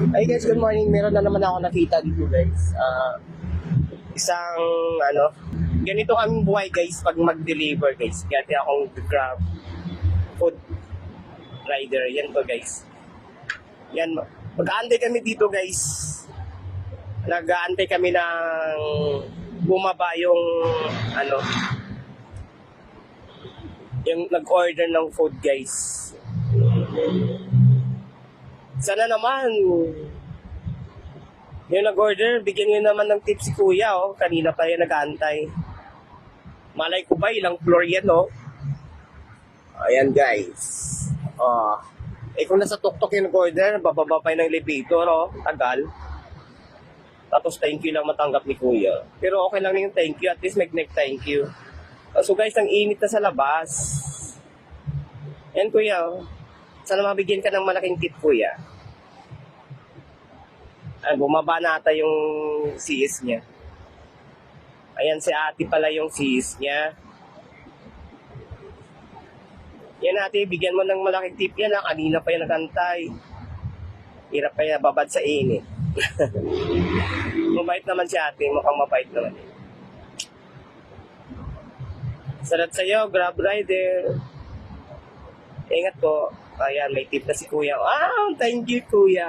Hey guys, good morning. Meron na naman ako nakita dito guys. Ah, isang ano, ganito kaming buhay guys pag mag-deliver guys. Kaya akong grab food rider. Yan to guys. Yan. Mag-aantay kami dito guys. Nag-aantay kami ng bumaba yung ano yung nag-order ng food guys. Sana naman. Yung nag-order, bigyan nyo naman ng tip si kuya, oh. Kanina pa yan nag-aantay. Malay ko ba, ilang floor yan, oh. Ayan, guys. Oh. Eh, kung nasa tuktok yung nag-order, bababa pa ng elevator, oh. Tagal. Tapos, thank you lang matanggap ni kuya. Pero okay lang yung thank you. At least, mag thank you. So, guys, ang init na sa labas. Yan, kuya, oh. Sana mabigyan ka ng malaking tip, kuya. Ay, bumaba na ata yung CS niya. Ayan, si ate pala yung CS niya. Yan ate, bigyan mo ng malaking tip yan. ah. Kanina pa yan nagantay. Hirap pa yan, babad sa init. mabait naman si ate, mukhang mabait naman. Salat sa'yo, grab rider. Ingat po. Ayan, may tip na si kuya. Ah, thank you kuya.